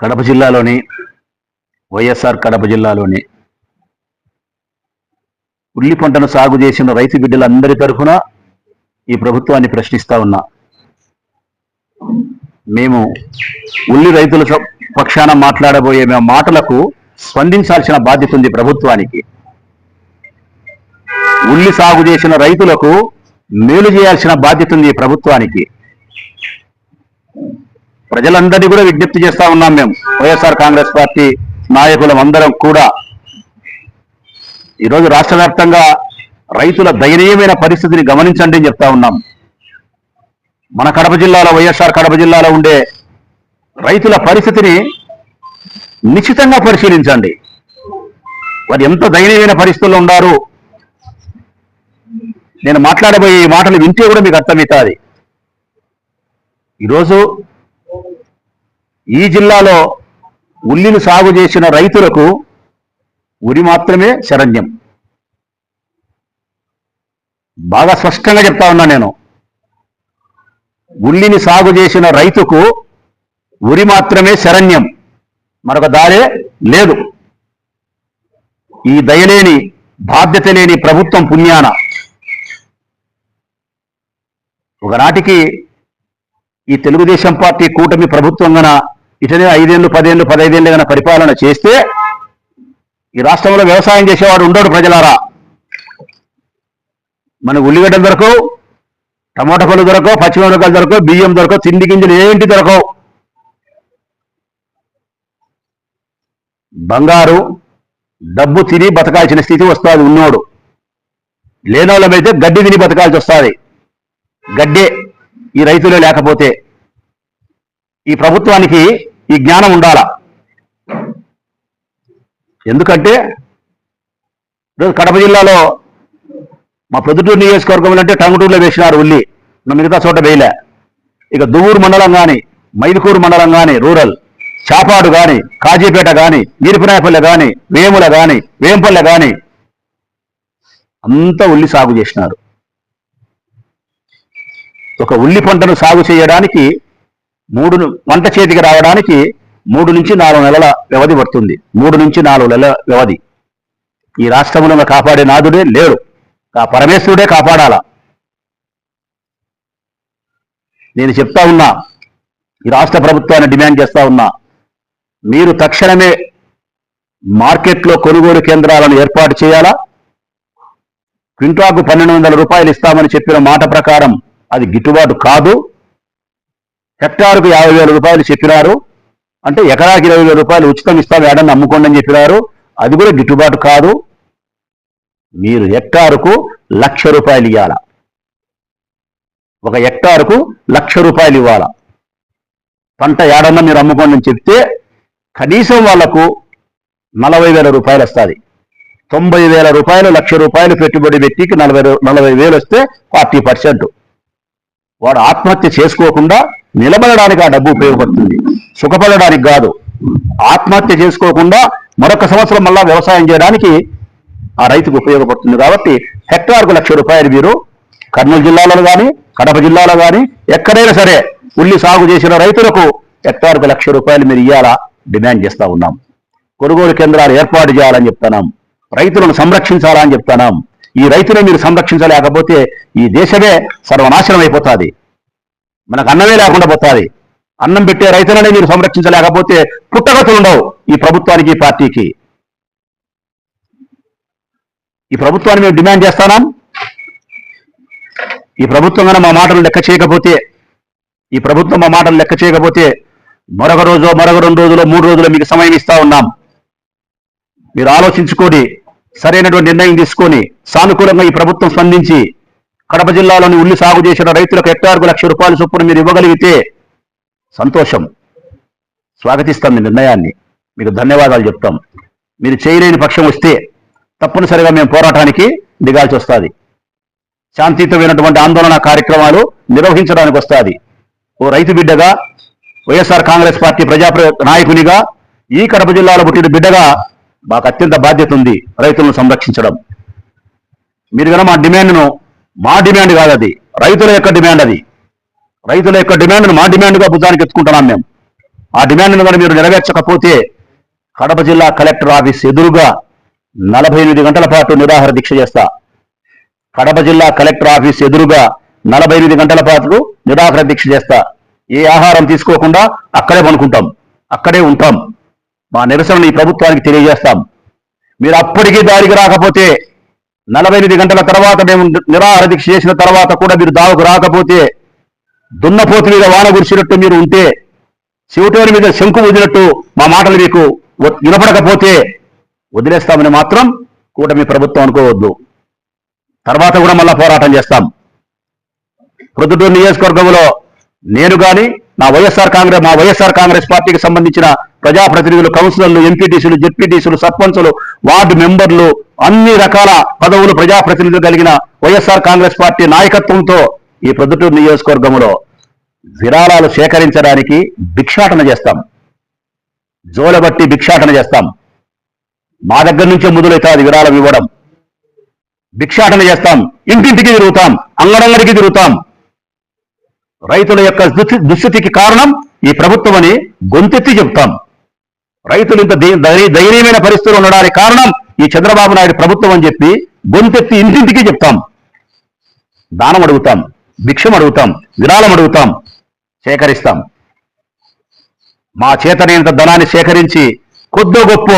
Kadapa జిల్లాలోని YSR Kadapa జిల్లాలోని ఉల్లి పంటను సాగు చేసిన రైతు బిడ్డలందరి తరఫున ఈ ప్రభుత్వాన్ని ప్రశ్నిస్తా ఉన్నా. మేము ఉల్లి రైతుల పక్షాన మాట్లాడబోయే మా మాటలకు స్పందించాల్సిన బాధ్యత ఉంది ప్రభుత్వానికి. ఉల్లి సాగు చేసిన రైతులకు మేలు చేయాల్సిన బాధ్యత ఉంది ప్రభుత్వానికి. ప్రజలందరినీ కూడా విజ్ఞప్తి చేస్తా ఉన్నాం మేము. వైఎస్ఆర్ కాంగ్రెస్ పార్టీ నాయకులం అందరం కూడా. ఈరోజు రాష్ట్ర వ్యాప్తంగా రైతుల దయనీయమైన పరిస్థితిని గమనించండి అని చెప్తా ఉన్నాం. మన కడప జిల్లాలో వైఎస్ఆర్ కడప జిల్లాలో ఉండే రైతుల పరిస్థితిని నిశ్చితంగా పరిశీలించండి. వారు ఎంత దయనీయమైన పరిస్థితుల్లో ఉన్నారు? నేను మాట్లాడబోయే ఈ మాటలు వింటే కూడా మీకు అర్థమవుతుంది. ఈరోజు ఈ జిల్లాలో ఉల్లిని సాగు చేసిన రైతులకు ఉరి మాత్రమే శరణ్యం. బాగా స్పష్టంగా చెప్తా ఉన్నా నేను. ఉల్లిని సాగు చేసిన రైతుకు ఉరి మాత్రమే శరణ్యం. మరొక దారే లేదు. ఈ దయలేని బాధ్యత లేని ప్రభుత్వం పుణ్యాన. ఒకనాటికి ఈ తెలుగుదేశం పార్టీ కూటమి ప్రభుత్వం గన ఇటనే ఐదేళ్ళు పదేళ్ళు పదైదేళ్ళు గన పరిపాలన చేస్తే ఈ రాష్ట్రంలో వ్యవసాయం చేసేవాడు ఉండడు ప్రజలారా. మన ఉల్లిగడ్డలు దొరకవు టమాటా పళ్ళు దొరకవు పచ్చిమిరపకాయలు దొరకవు బియ్యం దొరకవు తిండి గింజలు ఏంటి దొరకవు. బంగారు డబ్బు తిని బతకాల్సిన స్థితి వస్తుంది ఉన్నోడు. లేనోళ్ళమైతే గడ్డి తిని బతకాల్సి వస్తుంది. గడ్డే ఈ రైతులే లేకపోతే. ఈ ప్రభుత్వానికి ఈ జ్ఞానం ఉండాలా? ఎందుకంటే ఈరోజు కడప జిల్లాలో మా ప్రొద్దుటూరు నియోజకవర్గంలో అంటే టంగుటూరులో వేసినారు ఉల్లి. మిగతా చోట వేయలే. ఇక దువ్వూరు మండలం కానీ మైదుకూరు మండలం కానీ రూరల్ చాపాడు కానీ కాజీపేట కానీ వీరపనాయపల్లె కానీ వేముల కానీ వేంపల్లె కానీ అంతా ఉల్లి సాగు చేసినారు. ఒక ఉల్లి పంటను సాగు చేయడానికి మూడు వంట చేతికి రావడానికి మూడు నుంచి నాలుగు నెలల వ్యవధి పడుతుంది. మూడు నుంచి నాలుగు నెలల వ్యవధి. ఈ రాష్ట్రంలో కాపాడే నాదుడే లేడు. ఆ పరమేశ్వరుడే కాపాడాలా. నేను చెప్తా ఉన్నా ఈ రాష్ట్ర ప్రభుత్వాన్ని డిమాండ్ చేస్తా ఉన్నా మీరు తక్షణమే మార్కెట్లో కొనుగోలు కేంద్రాలను ఏర్పాటు చేయాలా? క్వింటాకు పన్నెండు వందల రూపాయలు ఇస్తామని చెప్పిన మాట ప్రకారం అది గిట్టుబాటు కాదు. హెక్టార్కు యాభై వేల రూపాయలు చెప్పినారు. అంటే ఎకరాకి ఇరవై వేల రూపాయలు ఉచితం ఇస్తాం ఏడని అమ్ముకోండి అని చెప్పినారు. అది కూడా గిట్టుబాటు కాదు. మీరు హెక్టారుకు లక్ష రూపాయలు ఇవ్వాల ఒక హెక్టారుకు లక్ష రూపాయలు ఇవ్వాల. పంట ఏడన్నా మీరు అమ్ముకోండి అని చెప్తే కనీసం వాళ్ళకు నలభై వేల రూపాయలు వస్తుంది. తొంభై వేల రూపాయలు లక్ష రూపాయలు పెట్టుబడి వ్యక్తికి నలభై నలభై వేలు వస్తే ఫార్టీ పర్సెంట్. వాడు ఆత్మహత్య చేసుకోకుండా నిలబడడానికి ఆ డబ్బు ఉపయోగపడుతుంది. సుఖపడడానికి కాదు. ఆత్మహత్య చేసుకోకుండా మరొక సంవత్సరం మళ్ళా వ్యవసాయం చేయడానికి ఆ రైతుకు ఉపయోగపడుతుంది కాబట్టి హెక్టార్కు లక్ష రూపాయలు మీరు కర్నూలు జిల్లాలో కానీ కడప జిల్లాలో కానీ ఎక్కడైనా సరే ఉల్లి సాగు చేసిన రైతులకు హెక్టార్కు లక్ష రూపాయలు మీరు ఇవ్వాలా డిమాండ్ చేస్తా ఉన్నాం. కొనుగోలు కేంద్రాలు ఏర్పాటు చేయాలని చెప్తున్నాం. రైతులను సంరక్షించాలని చెప్తున్నాం. ఈ రైతులను మీరు సంరక్షించలేకపోతే ఈ దేశమే సర్వనాశనం అయిపోతుంది. మనకు అన్నమే లేకుండా పోతుంది. అన్నం పెట్టే రైతులనే మీరు సంరక్షించలేకపోతే పుట్టగతులు ఉండవు ఈ ప్రభుత్వానికి ఈ పార్టీకి. ఈ ప్రభుత్వాన్ని మేము డిమాండ్ చేస్తానాం. ఈ ప్రభుత్వం కన్నా మా మాటలు లెక్క చేయకపోతే ఈ ప్రభుత్వం మా మాటలు లెక్క చేయకపోతే మరొక రోజు మరొక రెండు రోజులు మూడు రోజులు మీకు సమయం ఇస్తా ఉన్నాం. మీరు ఆలోచించుకొని సరైనటువంటి నిర్ణయం తీసుకొని సానుకూలంగా ఈ ప్రభుత్వం స్పందించి కడప జిల్లాలోని ఉల్లి సాగు చేసిన రైతులకు హెక్టార్కు లక్ష రూపాయల చొప్పున మీరు ఇవ్వగలిగితే సంతోషం. స్వాగతిస్తాం మీ నిర్ణయాన్ని. మీకు ధన్యవాదాలు చెప్తాం. మీరు చేయలేని పక్షం వస్తే తప్పనిసరిగా మేము పోరాటానికి దిగాల్సి వస్తుంది. శాంతియుతమైనటువంటి ఆందోళన కార్యక్రమాలు నిర్వహించడానికి వస్తుంది. ఓ రైతు బిడ్డగా వైఎస్ఆర్ కాంగ్రెస్ పార్టీ ప్రజా నాయకునిగా ఈ కడప జిల్లాలో పుట్టిన బిడ్డగా మాకు అత్యంత బాధ్యత ఉంది రైతులను సంరక్షించడం. మీరు కనుక మా డిమాండ్ను మా డిమాండ్ కాదు అది. రైతుల యొక్క డిమాండ్ అది. రైతుల యొక్క డిమాండ్ను మా డిమాండ్గా భుజానికి ఎత్తుకుంటున్నాం మేము. ఆ డిమాండ్ను కానీ మీరు నెరవేర్చకపోతే కడప జిల్లా కలెక్టర్ ఆఫీస్ ఎదురుగా నలభై ఎనిమిది గంటల పాటు నిరాహార దీక్ష చేస్తా. కడప జిల్లా కలెక్టర్ ఆఫీస్ ఎదురుగా నలభై ఎనిమిది గంటల పాటు నిరాహార దీక్ష చేస్తా. ఏ ఆహారం తీసుకోకుండా అక్కడే పనుకుంటాం. అక్కడే ఉంటాం. మా నిరసనని ప్రభుత్వానికి తెలియజేస్తాం. మీరు అప్పటికీ దారికి రాకపోతే నలభై ఎనిమిది గంటల తర్వాత మేము నిరాహార దీక్ష చేసిన తర్వాత కూడా మీరు దావకు రాకపోతే దున్నపోతు మీద వాన కురిసినట్టు మీరు ఉంటే శివటోని మీద శంకు వదిలినట్టు మా మాటలు మీకు వినపడకపోతే వదిలేస్తామని మాత్రం కూటమి ప్రభుత్వం అనుకోవద్దు. తర్వాత కూడా మళ్ళా పోరాటం చేస్తాం. ప్రొద్దుటూరు నియోజకవర్గంలో నేను కానీ నా వైఎస్ఆర్ కాంగ్రెస్ మా వైఎస్ఆర్ కాంగ్రెస్ పార్టీకి సంబంధించిన ప్రజాప్రతినిధులు కౌన్సిలర్లు ఎంపీటీసీలు జెడ్పీటీసీలు సర్పంచులు వార్డు మెంబర్లు అన్ని రకాల పదవులు ప్రజాప్రతినిధులు కలిగిన వైఎస్ఆర్ కాంగ్రెస్ పార్టీ నాయకత్వంతో ఈ ప్రొద్దుటూరు నియోజకవర్గంలో విరాళాలు సేకరించడానికి భిక్షాటన చేస్తాం. జోలబట్టి భిక్షాటన చేస్తాం. మా దగ్గర నుంచే మొదలవుతుంది విరాళం ఇవ్వడం. భిక్షాటన చేస్తాం. ఇంటింటికి తిరుగుతాం. అంగడంగడికి తిరుగుతాం. రైతుల యొక్క దుస్థి- దుస్థితికి కారణం ఈ ప్రభుత్వం అని గొంతెత్తి చెప్తాం. రైతులు ఇంత ధై- ధైర్యమైన పరిస్థితులు ఉండడానికి కారణం ఈ చంద్రబాబు నాయుడు ప్రభుత్వం అని చెప్పి గొంతెత్తి ఇంటింటికి చెప్తాం. దానం అడుగుతాం భిక్షం అడుగుతాం విరాళం అడుగుతాం సేకరిస్తాం. మా చేతనైనంత ధనాన్ని సేకరించి కొద్దో గొప్ప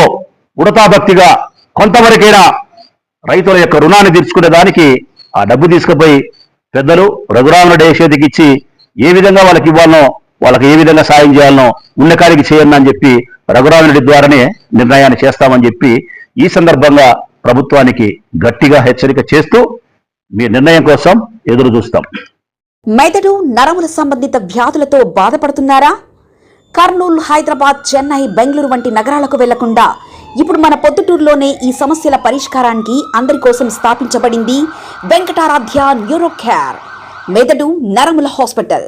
ఉడతా భక్తిగా కొంతవరకైనా రైతుల యొక్క రుణాన్ని తీర్చుకునే దానికి ఆ డబ్బు తీసుకుపోయి పెద్దలు రఘురాముడు చేతికి ఇచ్చి ఏ విధంగా వాళ్ళకి ఇవ్వాలనో వాళ్ళకి ఏ విధంగా సాయం చేయాలనో ఉన్నకాడికి చేయండి అని చెప్పి రఘురామరెడ్డి ద్వారానే నిర్ణయాన్ని చేస్తామని చెప్పి ఈ సందర్భంగా ప్రభుత్వానికి గట్టిగా హెచ్చరిక చేస్తూ మీ నిర్ణయం కోసం ఎదురు చూస్తాం. మెదడు నరముల సంబంధిత వ్యాధులతో బాధపడుతున్నారా? కర్నూలు హైదరాబాద్ చెన్నై బెంగళూరు వంటి నగరాలకు వెళ్ళకుండా ఇప్పుడు మన పొద్దుటూరులోనే ఈ సమస్యల పరిష్కారానికి అందరి కోసం స్థాపించబడింది వెంకటారాధ్య న్యూరో కేర్ మెదడు నరముల hospital.